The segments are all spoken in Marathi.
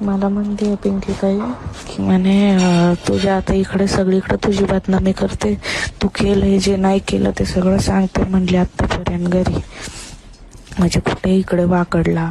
मला म्हणते पिंकी ताई की म्हणे तुझ्या आता इकडे सगळीकडे तुझी बदनामी करते. तू केलंय जे नाही केलं ते सगळं सांगते म्हणली आत्तापर्यंत घरी. म्हणजे कुठे इकडे वाकडला.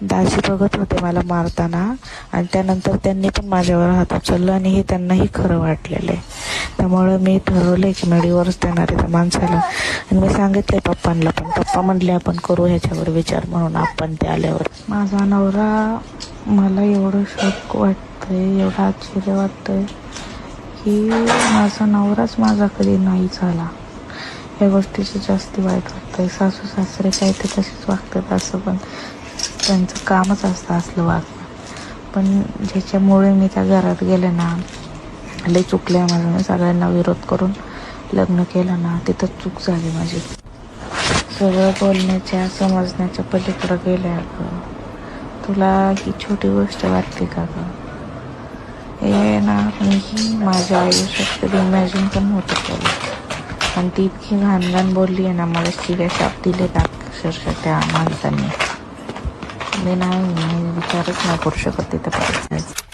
दाजी बघत होते मला मारताना. आणि त्यानंतर त्यांनी पण माझ्यावर हात उचललं आणि हे त्यांनाही खरं वाटलेलं आहे. त्यामुळं मी ठरवलंय की मी डिवोर्स देणार आहे त्या माणसाला. आणि मी सांगितले पप्पांना पण. पप्पा म्हणले आपण करू ह्याच्यावर विचार. म्हणून आपण ते आल्यावर. माझा नवरा मला एवढं शॉक वाटतंय एवढं आश्चर्य वाटतंय की माझा नवराच माझा कधी नाही झाला. या गोष्टीचं जास्ती वाईट वाटतंय. सासू सासरे काय ते तसेच वागतात असं पण. त्यांचं कामच असतं असलं वागणं पण ज्याच्यामुळे मी त्या घरात गेले ना लय चुकल्या माझं. मी सगळ्यांना विरोध करून लग्न केलं ना तिथं चूक झाली माझी. सगळं बोलण्याच्या समजण्याच्या पलीकडं गेल्या गं तुला ही छोटी गोष्ट वाटते का गं? हे ना मीही माझ्या आयुष्यात कधी इमॅजिन पण होतं केलं आणि ती इतकी घाण घाण बोलली आहे ना मला शिव्या शाप दिले अक्षरशः त्या माणसांनी. मी नाही मी विचारच नाही करू शकत तिथं. परत जायचं